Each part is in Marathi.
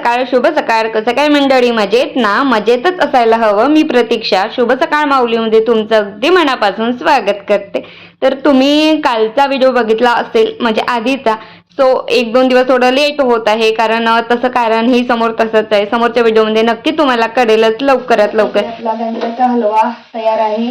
सकाळ शुभ सकाळ. कसं काय मंडळी मजेत ना? मजेतच असायला हवं. मी प्रतीक्षा. शुभ सकाळ माऊलीमध्ये तुमचं अगदी मनापासून स्वागत करते. तर तुम्ही कालचा व्हिडिओ बघितला असेल म्हणजे आधीचा. सो एक दोन दिवस थोडं लेट होत आहे. कारण तसं कारण ही समोर तसंच आहे. समोरच्या व्हिडिओमध्ये नक्की तुम्हाला कळेलच लवकरात लवकर. आपला हलवा तयार आहे.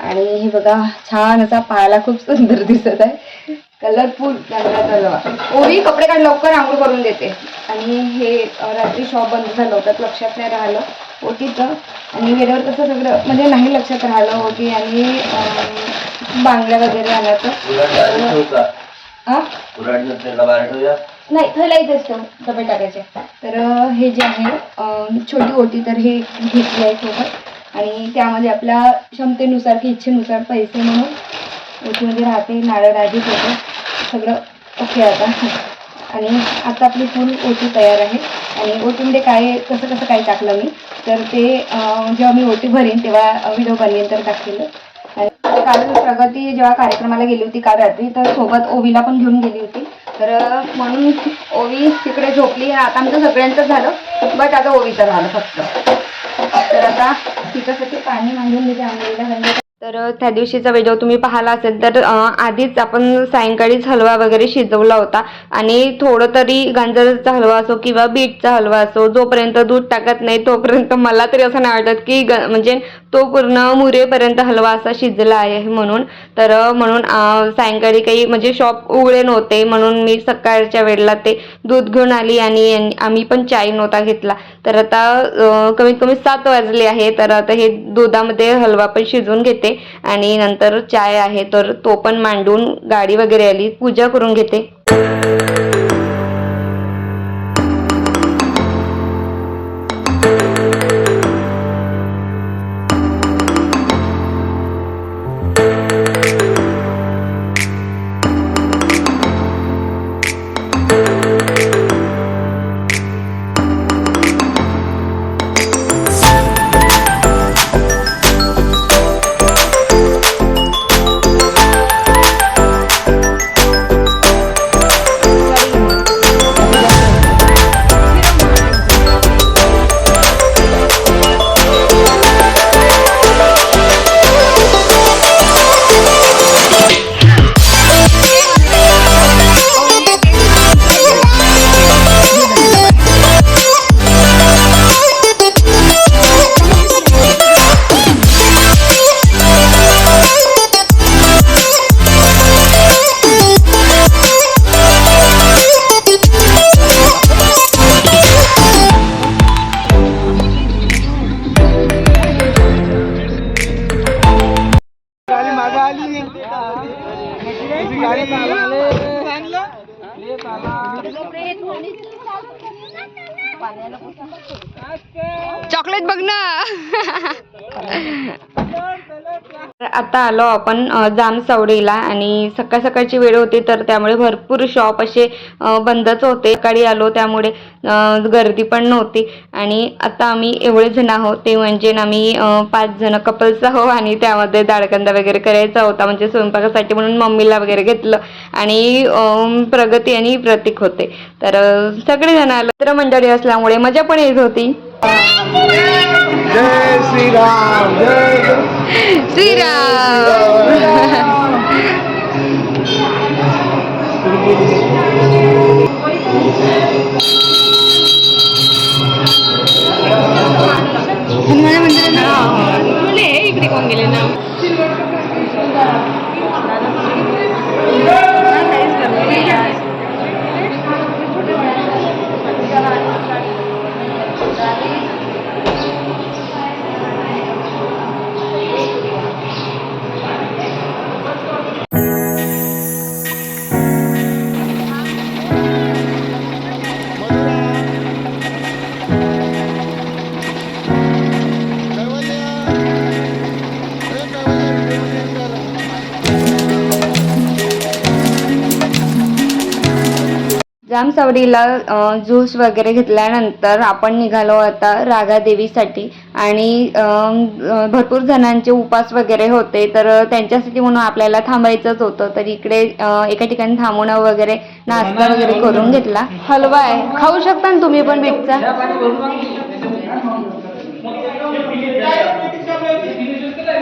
आणि हे बघा छान असा पाहायला खूप सुंदर दिसत आहे. कलरफुल हलवा. ओवी कपडे काढ लवकर आंघोळ करून देते. आणि हे रात्री शॉप बंद झालं होतं लक्षात नाही राहिलं. ओटीचं आणि वेळेवर कसं सगळं म्हणजे नाही लक्षात राहिलं ओटी आणि बांगड्या वगैरे आणायचं हा? नाही थैला इथेच ठेव. डबे टाकायचे. तर हे जे आहे छोटी ओटी तर हे घेतली आहे सोबत. आणि त्यामध्ये आपल्या क्षमतेनुसार की इच्छेनुसार पैसे म्हणून ओटीमध्ये राहते. नारळ राजी होते सगळं ओके आता. आणि आता आपली फुल ओटी तयार आहे. आणि ओटीमध्ये काय कसं कसं काय टाकलं मी तर ते जेव्हा मी ओटी भरीन तेव्हा व्हिडिओ बनवेन तर टाकलेलं आणि काल प्रगती जेव्हा कार्यक्रमाला गेली होती काल रात्री तर सोबत ओवीला पण घेऊन गेली होती. तर म्हणून ओवी तिकडे झोपली आता आमचं सगळ्यांचं झालं बट आता ओवीचं झालं फक्त. तर आता तिच्यासाठी पाणी मांडून देते आंघोळीला तर त्या दिवशीचा व्हिडिओ तुम्ही पाहिला असेल तर आधीच आपण सायंकाळीच हलवा वगैरे शिजवला होता. आणि थोडं तरी गांजराचा हलवा असो किंवा बीटचा हलवा असो जोपर्यंत दूध टाकत नाही तोपर्यंत मला तरी असं नाही वाटत की ग म्हणजे तो पूर्ण मुरेपर्यंत हलवा असा शिजला आहे म्हणून. तर म्हणून सायंकाळी काही म्हणजे शॉप उघडे नव्हते म्हणून मी सकाळच्या वेळेला ते दूध घेऊन आली आणि आम्ही पण चाय नव्हता घेतला. तर आता कमीत कमी सात वाजले आहे तर आता हे दुधामध्ये हलवा पण शिजवून घेते. आणि नंतर चाय आहे तर तो पण मांडून गाडी वगैरे आली. पूजा करून घेते. चॉकलेट बघ ना. आता आलो आपण अ, जाम सावडीला आणि सकाळ सकाळची वेळ होती तर त्यामुळे भरपूर शॉप असे बंदच होते. सकाळी आलो त्यामुळे गर्दी पण नव्हती. आणि आता आम्ही एवढे जण आहोत ते म्हणजे आम्ही पाच जण कपल्स आहो आणि त्यामध्ये दाळकंदा वगैरे करायचा होता. म्हणजे स्वयंपाकासाठी म्हणून मम्मीला वगैरे घेतलं आणि प्रगती आणि प्रतीक होते. तर सगळे जण आलो. तर मंडळी असल्यामुळे मजा पण येत होती. जय श्रीराम जय श्रीराम इकडे कोण गेले जामसावरीला ज्यूस वगैरे घेतल्यानंतर आपण निघालो आता रागादेवीसाठी आणि भरपूर जणांचे उपास वगैरे होते. तर त्यांच्यासाठी म्हणून आपल्याला थांबायचंच होतं. तर इकडे एका ठिकाणी थांबून वगैरे नाश्ता वगैरे करून घेतला. हलवा आहे. खाऊ शकता ना तुम्ही पण बीटचा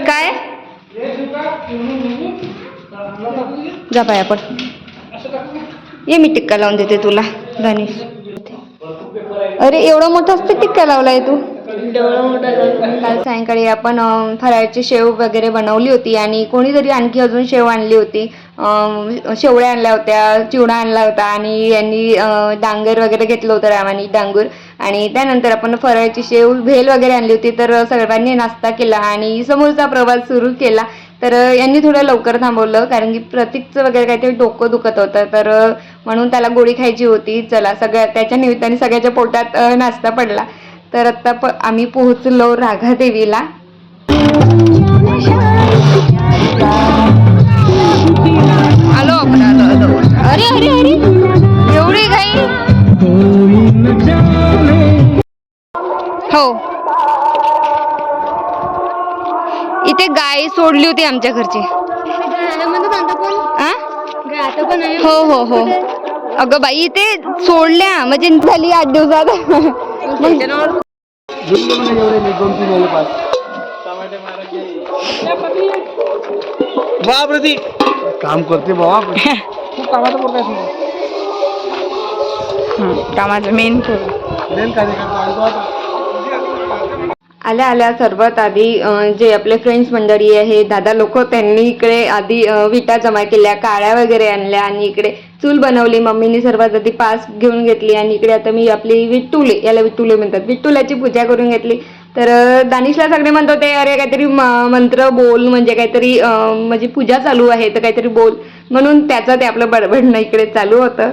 काय? जा पाया आपण ये मी टिक्का लावून देते तुला धनिश. अरे एवढा मोठा असतं टिक्का लावलाय तू. काल सायंकाळी आपण फराळची शेव वगैरे बनवली होती आणि कोणीतरी आणखी अजून शेव आणली होती. शेवळ्या आणल्या होत्या चिवडा आणला होता आणि यांनी डांगर वगैरे घेतलं होतं रामानी डांगूर. आणि त्यानंतर आपण फराळची शेव भेल वगैरे आणली होती. तर सर्वांनी नाश्ता केला आणि समोरचा प्रवास सुरू केला. तर यांनी थोडं लवकर थांबवलं कारण की प्रतीकचं वगैरे काहीतरी डोकं दुखत होतं. तर म्हणून त्याला गोळी खायची होती. चला सगळ्या त्याच्या निमित्ताने सगळ्याच्या पोटात नाश्ता पडला. तर आता प आम्ही पोहोचलो राधादेवीला आलो आपण आलो आलो. अरे अरे अरे! एवढी घाई? हो. इथे गाय सोडली होती आमच्या घरची? हो हो हो. अगं बाई ते सोडल्या. म्हणजे झाली आठ दिवसात. बाप रे काम करते बाबा कामाचा पोरगा कामाचं मेन मेन कार्यकर्ता. आल्या आल्या सर्वात आधी जे आपले फ्रेंड्स मंडळी आहे दादा लोक त्यांनी इकडे आधी विटा जमा केल्या काळ्या वगैरे आणल्या आणि इकडे चूल बनवली मम्मीने सर्वात आधी पास घेऊन घेतली आणि इकडे आता मी आपली विट्टुले याला विट्टुले म्हणतात विट्टुल्याची पूजा करून घेतली. तर दानिशला सगळे म्हणत होते अरे काहीतरी मंत्र बोल म्हणजे काहीतरी म्हणजे पूजा चालू आहे तर काहीतरी बोल. म्हणून त्याचं ते आपलं बडबडणं इकडे चालू होतं.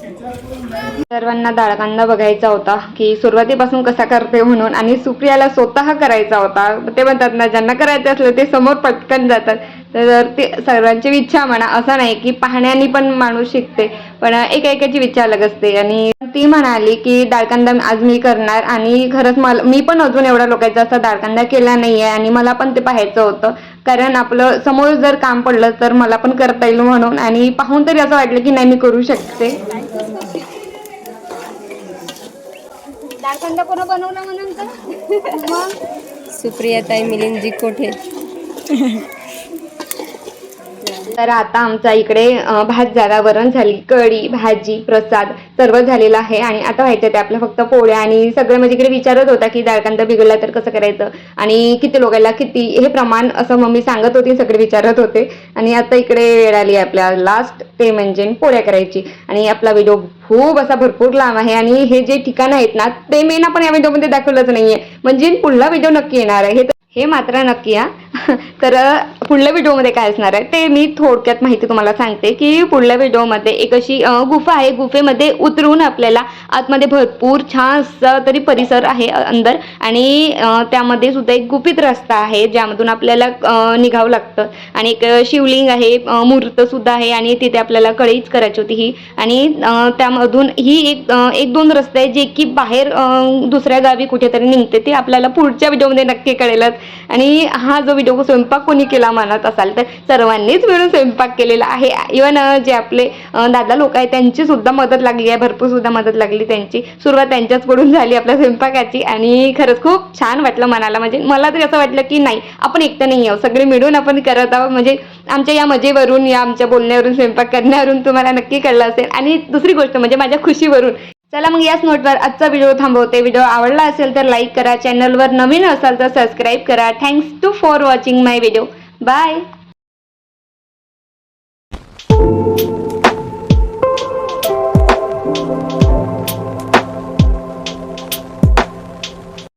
सर्वांना दाळकांदा बघायचा होता की सुरुवातीपासून कसा करते म्हणून आणि सुप्रियाला स्वतः करायचा होता. ते म्हणतात ना ज्यांना करायचं असलं ते समोर पटकन जातात. तर ते सर्वांची इच्छा म्हणा असं नाही की पाहण्याने पण माणूस शिकते पण एका एकाची इच्छा अलग असते. आणि ती म्हणाली की दाळकांदा आज मी करणार आणि खरंच मला मी पण अजून एवढ्या लोकांचा असा दाळकांदा केला नाही आहे आणि मला पण ते पाहायचं होतं. कारण आपलं समोर जर काम पडलं तर मला पण करता येईल म्हणून आणि पाहून तरी असं वाटलं की नाही मी करू शकते. डाळकांदा कोणा बनवला म्हणून तर सुप्रियाताई मिलिंदजी कोठे? तर आता आमचा इकडे भात झाला वरण झाली कढी भाजी प्रसाद सर्व झालेलं आहे. आणि आता व्हायचं ते आपल्या फक्त पोळ्या आणि सगळं म्हणजे इकडे विचारत होता की डाळकांदा बिघडला तर कसं करायचं? आणि किती लोकांना किती हे प्रमाण असं मम्मी सांगत होती सगळे विचारत होते. आणि आता इकडे वेळ आली आपल्या लास्ट ते म्हणजे पोळ्या करायची. आणि आपला व्हिडिओ खूप असा भरपूर लांब आहे. आणि हे जे ठिकाण आहेत ना ते मेन आपण या व्हिडिओमध्ये दाखवलंच नाहीये. म्हणजे पुढला व्हिडिओ नक्की येणार आहे. हे हे मात्र नक्की हा तर पुढल्या व्हिडिओमध्ये काय असणार आहे ते मी थोडक्यात माहिती तुम्हाला सांगते की पुढल्या व्हिडिओमध्ये एक अशी गुफा आहे. गुफेमध्ये उतरून आपल्याला आतमध्ये भरपूर छान असा तरी परिसर आहे अंदर आणि त्यामध्ये सुद्धा एक गुपित रस्ता आहे ज्यामधून आपल्याला निघावं लागतं. आणि एक शिवलिंग आहे मूर्तसुद्धा मूर्त सुद्धा आहे आणि तिथे आपल्याला कळीच करायची होती ही. आणि त्यामधून ही एक एक दोन रस्ते आहे जे की बाहेर दुसऱ्या गावी कुठेतरी निघते. ते आपल्याला पुढच्या व्हिडिओमध्ये नक्की कळेलच. आणि हा जो व्हिडिओ व्हिडिओ स्वयंपाक कोणी केला म्हणत असाल तर सर्वांनीच मिळून स्वयंपाक केलेला आहे. इवन जे आपले दादा लोक आहेत त्यांची सुद्धा मदत लागली आहे भरपूर सुद्धा मदत लागली त्यांची. सुरुवात त्यांच्याचकडून झाली आपल्या स्वयंपाकाची. आणि खरंच खूप छान वाटलं मनाला. म्हणजे मला तरी असं वाटलं की नाही आपण एकटं नाही आहोत. सगळे मिळून आपण करत आहोत. म्हणजे आमच्या या मजेवरून या आमच्या बोलण्यावरून स्वयंपाक करण्यावरून तुम्हाला नक्की कळलं असेल. आणि दुसरी गोष्ट म्हणजे माझ्या खुशीवरून. चला मग याच नोटवर आजचा व्हिडिओ थांबवते. व्हिडिओ आवडला असेल तर लाईक करा. चॅनलवर नवीन असाल तर सबस्क्राईब करा. Thanks to for watching my video bye